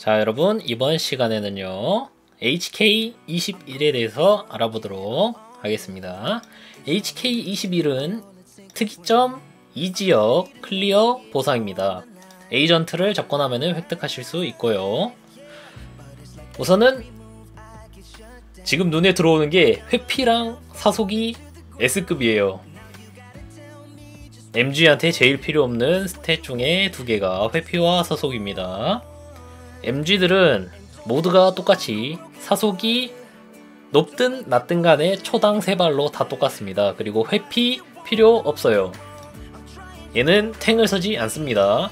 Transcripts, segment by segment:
자, 여러분, 이번 시간에는요, HK21에 대해서 알아보도록 하겠습니다. HK21은 특이점 2지역 클리어 보상입니다. 에이전트를 접근하면 획득하실 수 있고요. 우선은 지금 눈에 들어오는 게 회피랑 사속이 S급이에요. MG한테 제일 필요 없는 스탯 중에 두 개가 회피와 사속입니다. MG들은 모두가 똑같이 사속이 높든 낮든 간에 초당 세 발로 다 똑같습니다. 그리고 회피 필요 없어요. 얘는 탱을 서지 않습니다.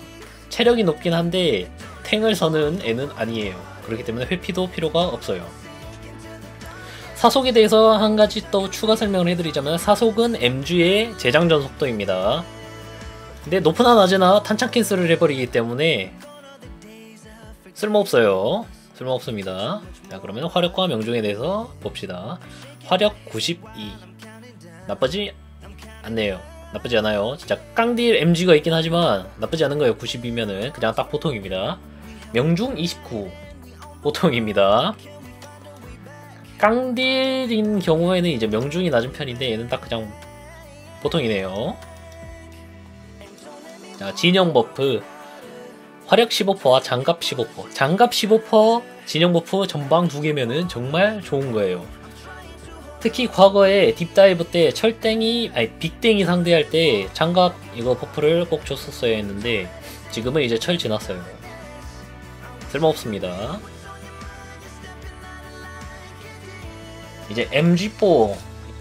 체력이 높긴 한데 탱을 서는 애는 아니에요. 그렇기 때문에 회피도 필요가 없어요. 사속에 대해서 한 가지 또 추가 설명을 해드리자면 사속은 MG의 재장전 속도입니다. 근데 높으나 낮으나 탄창 캔슬을 해버리기 때문에 쓸모없어요. 쓸모없습니다. 자, 그러면 화력과 명중에 대해서 봅시다. 화력 92. 나쁘지 않네요. 나쁘지 않아요. 진짜 깡딜 MG가 있긴 하지만 나쁘지 않은 거예요. 92면은 그냥 딱 보통입니다. 명중 29. 보통입니다. 깡딜인 경우에는 이제 명중이 낮은 편인데 얘는 딱 그냥 보통이네요. 자, 진영 버프 화력 15%와 장갑 15%. 장갑 15%, 진영 버프 전방 두 개면은 정말 좋은 거예요. 특히 과거에 딥다이브 때 철땡이, 아니 빅땡이 상대할 때 장갑 이거 버프를 꼭 줬었어야 했는데 지금은 이제 철 지났어요. 쓸모없습니다. 이제 MG4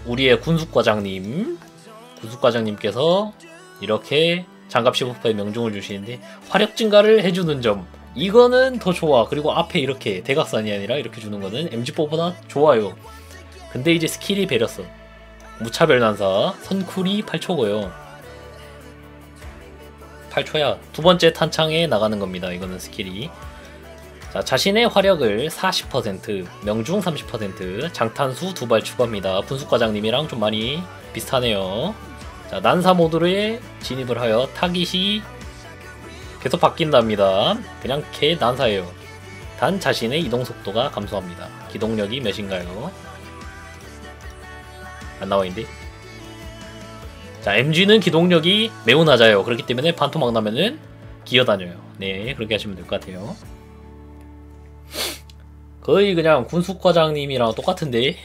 우리의 군수과장님 군수과장님께서 이렇게 장갑 15%의 명중을 주시는데 화력 증가를 해주는 점 이거는 더 좋아. 그리고 앞에 이렇게 대각선이 아니라 이렇게 주는 거는 MG4보다 좋아요. 근데 이제 스킬이 배렸어. 무차별 난사 선쿨이 8초고요. 8초야. 두 번째 탄창에 나가는 겁니다 이거는 스킬이. 자, 자신의 화력을 40%, 명중 30%, 장탄수 두 발 추가합니다. 분수과장님이랑 좀 많이 비슷하네요. 자, 난사 모드에 진입을 하여 타깃이 계속 바뀐답니다. 그냥 개 난사예요. 단 자신의 이동 속도가 감소합니다. 기동력이 몇인가요? 안 나와있는데? 자, MG는 기동력이 매우 낮아요. 그렇기 때문에 반토막 나면은 기어다녀요. 네, 그렇게 하시면 될 것 같아요. 거의 그냥 군수과장님이랑 똑같은데?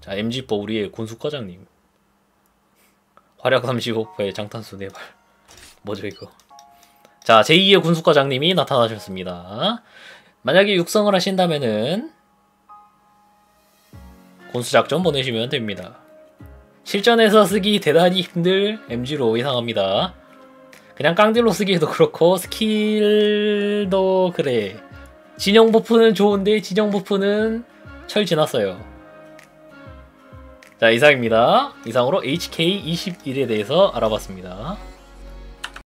자, MG4 우리의 군수과장님. 화력 35%에 장탄수 4발. 뭐죠 이거? 자, 제2의 군수과장님이 나타나셨습니다. 만약에 육성을 하신다면은 군수작전 보내시면 됩니다. 실전에서 쓰기 대단히 힘들 MG로 예상합니다. 그냥 깡딜로 쓰기에도 그렇고 스킬도 그래. 진영 버프는 좋은데 진영 버프는 철 지났어요. 자 이상입니다. 이상으로 HK21에 대해서 알아봤습니다.